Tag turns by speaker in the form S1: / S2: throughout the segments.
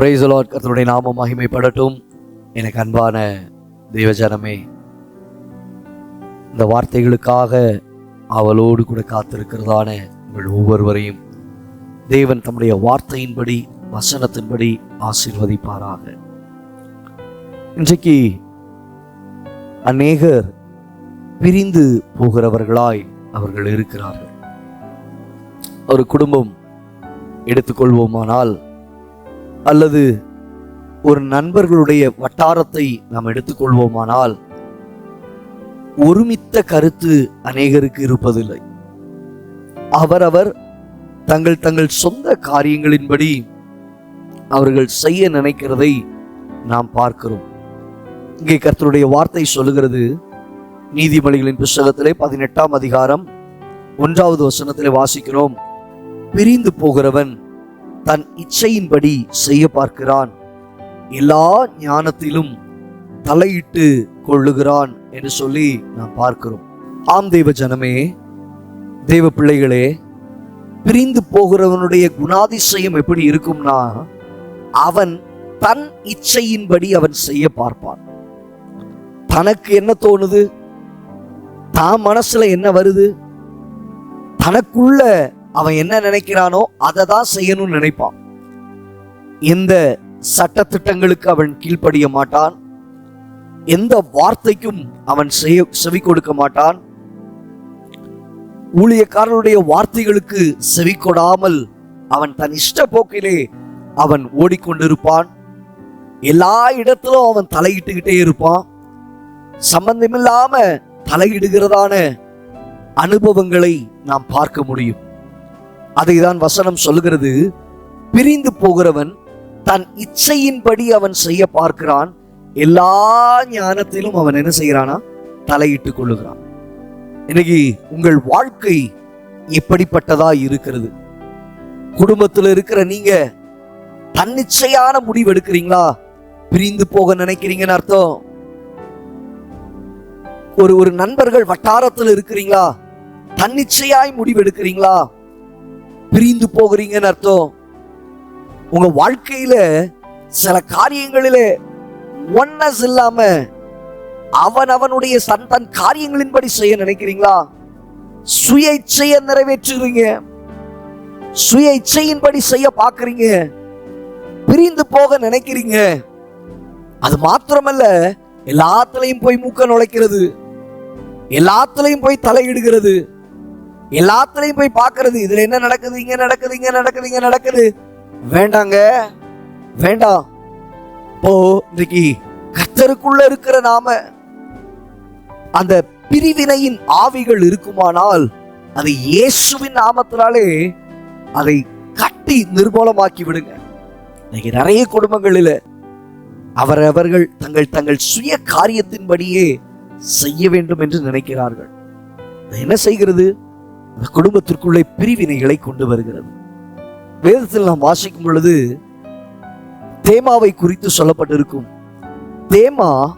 S1: Price Lord கர்த்தருடைய நாமம் மகிமைப்படட்டும். எனக்கு அன்பான தெய்வஜனமே இந்த வார்த்தைகளுக்காக அவளோடு கூட காத்திருக்கிறதான உங்கள் ஒவ்வொருவரையும் தேவன் தம்முடைய வார்த்தையின்படி வசனத்தின்படி ஆசீர்வதிப்பாராக. இன்றைக்கு அநேகர் பிரிந்து போகிறவர்களாய் அவர்கள் இருக்கிறார்கள். ஒரு குடும்பம் எடுத்துக்கொள்வோமானால் அல்லது ஒரு நண்பர்களுடைய வட்டாரத்தை நாம் எடுத்துக்கொள்வோமானால் ஒருமித்த கருத்து அநேகருக்கு இருப்பதில்லை. அவரவர் தங்கள் தங்கள் சொந்த காரியங்களின்படி அவர்கள் செய்ய நினைக்கிறதை நாம் பார்க்கிறோம். இங்கே கர்த்தருடைய வார்த்தை சொல்லுகிறது நீதிமொழிகளின் புஸ்தகத்திலே பதினெட்டாம் அதிகாரம் ஒன்றாவது வசனத்திலே வாசிக்கிறோம் பிரிந்து போகிறவன் தன் இச்சையின்படி செய்ய பார்க்கிறான். எல்லா ஞானத்திலும் தலையிட்டு கொள்ளுகிறான் என்று சொல்லி நாம் பார்க்கிறோம். ஆம் தெய்வ ஜனமே தெய்வ பிள்ளைகளே பிரிந்து போகிறவனுடைய குணாதிசயம் எப்படி இருக்கும்னா அவன் தன் இச்சையின்படி அவன் செய்ய பார்ப்பான். தனக்கு என்ன தோணுது? தான் மனசுல என்ன வருது? தனக்குள்ள அவன் என்ன நினைக்கிறானோ அதை தான் செய்யணும்னு நினைப்பான். எந்த சட்ட திட்டங்களுக்கு அவன் கீழ்ப்படிய மாட்டான். எந்த வார்த்தைக்கும் அவன் செய்ய செவி கொடுக்க மாட்டான். ஊழியக்காரனுடைய வார்த்தைகளுக்கு செவி கொடாமல் அவன் தன் இஷ்ட போக்கிலே அவன் ஓடிக்கொண்டிருப்பான். எல்லா இடத்திலும் அவன் தலையிட்டுக்கிட்டே இருப்பான். சம்பந்தமில்லாம தலையிடுகிறதான அனுபவங்களை நாம் பார்க்க முடியும். அதை தான் வசனம் சொல்லுகிறது. பிரிந்து போகிறவன் தன் இச்சையின்படி அவன் செய்ய பார்க்கிறான். எல்லா ஞானத்திலும் அவன் என்ன செய்கிறானா? தலையிட்டுக் கொள்ளுகிறான். இன்னைக்கு உங்கள் வாழ்க்கை எப்படிப்பட்டதா இருக்கிறது? குடும்பத்தில் இருக்கிற நீங்க தன்னிச்சையான முடிவு எடுக்கிறீங்களா? பிரிந்து போக நினைக்கிறீங்கன்னு அர்த்தம். ஒரு ஒரு நண்பர்கள் வட்டாரத்தில் இருக்கிறீங்களா? தன்னிச்சையாய் முடிவு எடுக்கிறீங்களா? பிரிந்து போகிறீங்கன்னு அர்த்தம். உங்க வாழ்க்கையில சில காரியங்களில ஒன்னஸ் இல்லாம அவன் அவனுடைய சந்தன் காரியங்களின்படி செய்ய நினைக்கிறீங்களா? சுய இச்சைய நிறைவேற்றுறீங்க. சுய இச்சையின்படி செய்ய பார்க்கறீங்க. பிரிந்து போக நினைக்கிறீங்க. அது மாத்திரமல்ல எல்லாத்துலயும் போய் மூக்க நுழைக்கிறது. எல்லாத்துலயும் போய் தலையிடுகிறது. எல்லாத்துலயும் போய் பார்க்கறது. இதுல என்ன நடக்குது? இங்க நடக்குது இங்க நடக்குது இங்க நடக்குது. வேண்டாங்க. வேண்டாம். இப்போ இன்றைக்கு கத்தருக்குள்ள இருக்கிற நாம அந்த பிரிவினையின் ஆவிகள் இருக்குமானால் அதை இயேசுவின் நாமத்தினாலே அதை கட்டி நிர்மூலமாக்கி விடுங்க. இன்னைக்கு நிறைய குடும்பங்களில் அவரவர்கள் தங்கள் தங்கள் சுய காரியத்தின்படியே செய்ய வேண்டும் என்று நினைக்கிறார்கள். என்ன செய்கிறது? அந்த குடும்பத்திற்குள்ளே பிரிவினைகளை கொண்டு வருகிறது. வேதத்தில் நாம் வாசிக்கும் பொழுது தேமாவை குறித்து சொல்லப்பட்டிருக்கும். தேமா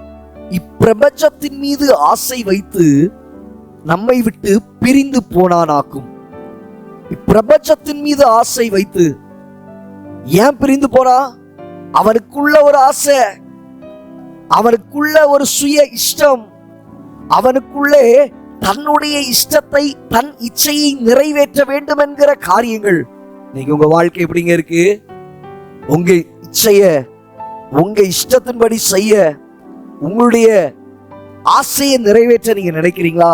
S1: இப்பிரபஞ்சத்தின் மீது ஆசை வைத்து நம்மை விட்டு பிரிந்து போனானாக்கும். இப்பிரபஞ்சத்தின் மீது ஆசை வைத்து ஏன் பிரிந்து போனா? அவனுக்குள்ள ஒரு ஆசை அவனுக்குள்ள ஒரு சுய இஷ்டம் அவனுக்குள்ளே தன்னுடைய இஷ்டத்தை தன் இச்சையை நிறைவேற்ற வேண்டும் என்கிற காரியங்கள். இன்னைக்கு உங்க வாழ்க்கை எப்படிங்க இருக்கு? உங்க இச்சைய உங்க இஷ்டத்தின்படி செய்ய உங்களுடைய ஆசையை நிறைவேற்ற நீங்க நினைக்கிறீங்களா?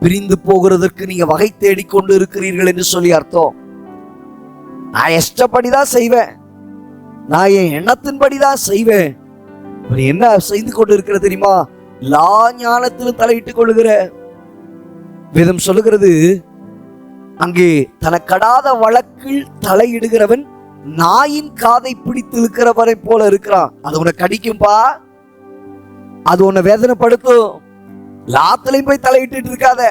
S1: பிரிந்து போகிறதற்கு நீங்க வகை தேடிக்கொண்டு இருக்கிறீர்கள் என்று சொல்லி அர்த்தம். நான் இஷ்டப்படி தான் செய்வேன். நான் என் எண்ணத்தின்படி தான் செய்வேன் என்ன செய்து கொண்டு இருக்கிற தெரியுமா? லா ஞானத்திலும் தலையிட்டுக் கொள்ளுகிற வேதம் சொல்லுகிறது அங்கே தனக்கடாத வழக்கில் தலையிடுகிறவன் நாயின் காதை பிடித்து இருக்கிறவரை போல இருக்கிறான். அது உன்னை கடிக்கும்பா அது உன்னை வேதனைப்படுத்தும். லாத்திலையும் போய் தலையிட்டு இருக்காத.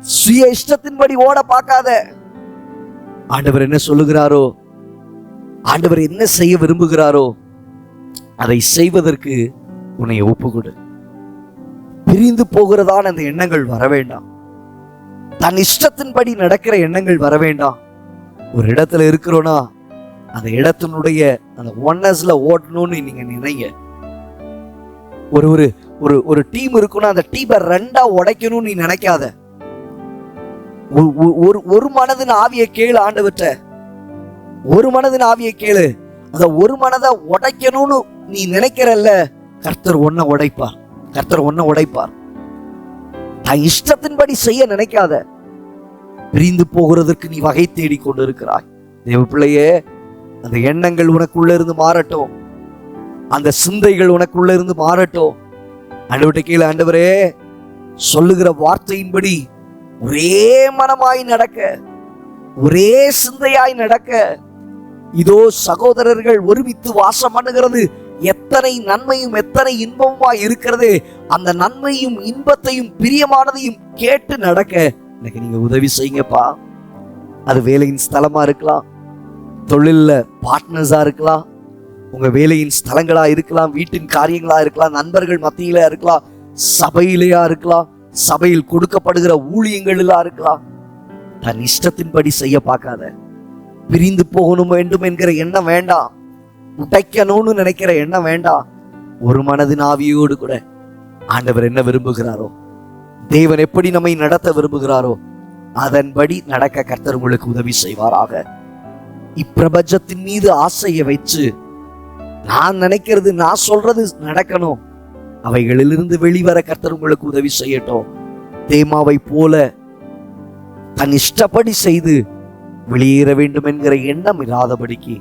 S1: சுய இஷ்டத்தின்படி ஓட பார்க்காத. ஆண்டவர் என்ன சொல்லுகிறாரோ? ஆண்டவர் என்ன செய்ய விரும்புகிறாரோ? அதை செய்வதற்கு உன்னை ஒப்புக்கொடு. பிரிந்து போகிறதான அந்த எண்ணங்கள் வர வேண்டாம். தன் இஷ்டத்தின்படி நடக்கிற எண்ணங்கள் வர வேண்டாம். ஒரு இடத்துல இருக்கிறோனா அந்த இடத்தினுடைய அந்த ஒன்னஸ்ல ஓட்டணும்னு நீங்க நினைங்க. ஒரு ஒரு ஒரு ஒரு டீம் இருக்குன்னா அந்த டீமை ரெண்டா உடைக்கணும்னு நீ நினைக்காத. ஒரு- ஒரு- ஒரு மனதின் ஆவியை கேளு ஆண்டவற்ற ஒரு மனதின் ஆவியை கேளு. அந்த ஒரு மனதை உடைக்கணும்னு நீ நினைக்கிறல்ல கர்த்தர் ஒன்ன உடைப்பார். கர்த்தர் ஒன்ன உடைப்பார். நான் இஷ்டத்தின்படி செய்ய நினைக்காத. பிரிந்து போகிறதற்கு நீ வகை தேடி கொண்டு இருக்கிறாய் தேவ பிள்ளையே அந்த எண்ணங்கள் உனக்குள்ள இருந்து மாறட்டும். அந்த சிந்தைகள் உனக்குள்ள இருந்து மாறட்டும். ஆண்டவர்கிட்ட கீழே ஆண்டவரே சொல்லுகிற வார்த்தையின்படி ஒரே மனமாய் நடக்க ஒரே சிந்தையாய் நடக்க இதோ சகோதரர்கள் ஒருமித்து வாசம் பண்ணுகிறது. எத்தனை நன்மையும் எத்தனை இன்பமுமா இருக்கிறது அந்த நன்மையும் இன்பத்தையும் பிரியமானதையும் கேட்டு நடக்க எனக்கு நீங்க உதவி செய்யுங்கப்பா. அது வேலையின் ஸ்தலமா இருக்கலாம் தொழில்ல பார்ட்னர்ஸா இருக்கலாம் உங்க வேலையின் ஸ்தலங்களா இருக்கலாம் வீட்டின் காரியங்களா இருக்கலாம் நண்பர்கள் மத்தியில இருக்கலாம் சபையிலேயா இருக்கலாம் சபையில் கொடுக்கப்படுகிற ஊழியங்களா இருக்கலாம். தன் இஷ்டத்தின்படி செய்ய பார்க்காத பிரிந்து போகணும் வேண்டும் என்கிற எண்ணம் வேண்டாம். உடைக்கணும்னு நினைக்கிற எண்ணம் வேண்டாம். ஒரு மனதின் ஆவியோடு கூட ஆண்டவர் என்ன விரும்புகிறாரோ தேவன் எப்படி நம்மை நடத்த விரும்புகிறாரோ அதன்படி நடக்க கர்த்தர் உங்களுக்கு உதவி செய்வாராக. இப்பிரபஞ்சத்தின் மீது ஆசையை வச்சு நான் நினைக்கிறது நான் சொல்றது நடக்கணும். அவைகளிலிருந்து வெளிவர கர்த்தர் உங்களுக்கு உதவி செய்யட்டும். தேமாவை போல தன் இஷ்டப்படி செய்து வெளியேற வேண்டும் என்கிற எண்ணம் இல்லாதபடிக்கு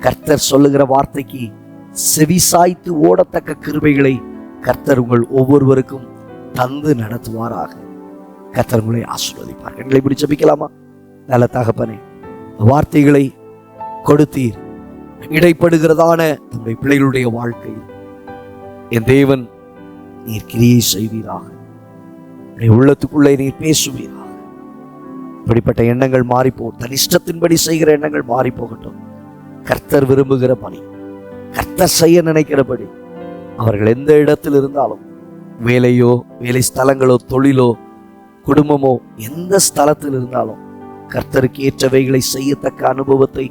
S1: கர்த்தர் சொல்லுகிற வார்த்தைக்கு செவி சாய்த்து ஓடத்தக்க கிருபைகளை கர்த்தர் உங்கள் ஒவ்வொருவருக்கும் தந்து நடத்துவாராக. கர்த்தர் உங்களை ஆசீர்வதிப்பார். எங்களை இப்படி ஜபிக்கலாமா? நல்ல தகப்பனே வார்த்தைகளை கொடுத்தீர். இடைப்படுகிறதான நம்முடைய பிள்ளைகளுடைய வாழ்க்கையில் என் தேவன் நீர் கிரியை செய்வீராக. உள்ளத்துக்குள்ளே நீர் பேசுவீராக. இப்படிப்பட்ட எண்ணங்கள் மாறிப்போ தன் இஷ்டத்தின்படி செய்கிற எண்ணங்கள் மாறி போகட்டும் கர்த்தர் விரும்புகிற பணி. கர்த்தர் செய்ய நினைக்கிறபடி அவர்கள் எந்த இடத்தில் இருந்தாலும் வேலையோ வேலை ஸ்தலங்களோ தொழிலோ குடும்பமோ எந்த ஸ்தலத்தில் இருந்தாலும் கர்த்தருக்கு ஏற்றவைகளை செய்யத்தக்க அனுபவத்தை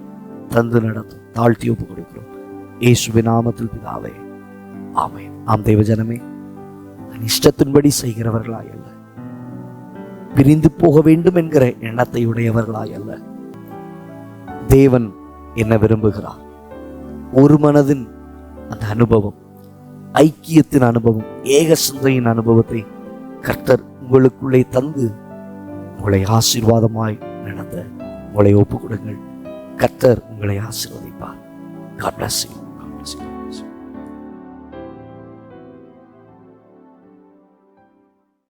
S1: தந்து நடத்தும் தாழ்த்தி ஒப்பு கொடுக்கிறோம் இயேசுவின் நாமத்தில் பிதாவே ஆமே ஆம் தேவ ஜனமே தன் இஷ்டத்தின்படி செய்கிறவர்களாய் அல்ல. பிரிந்து போக வேண்டும் என்கிற எண்ணத்தை உடையவர்களாய் அல்ல. தேவன் என்ன விரும்புகிறார் ஒரு மனதின் அந்த அனுபவம் ஐக்கியத்தின் அனுபவம் ஏக சிந்தையின் அனுபவத்தை கர்த்தர் உங்களுக்குள்ளே தந்து உங்களை ஆசீர்வாதமாய் நடத்த உங்களை ஒப்பு கொடுங்கள் கர்த்தர் உங்களை ஆசீர்வதிப்பார். God bless you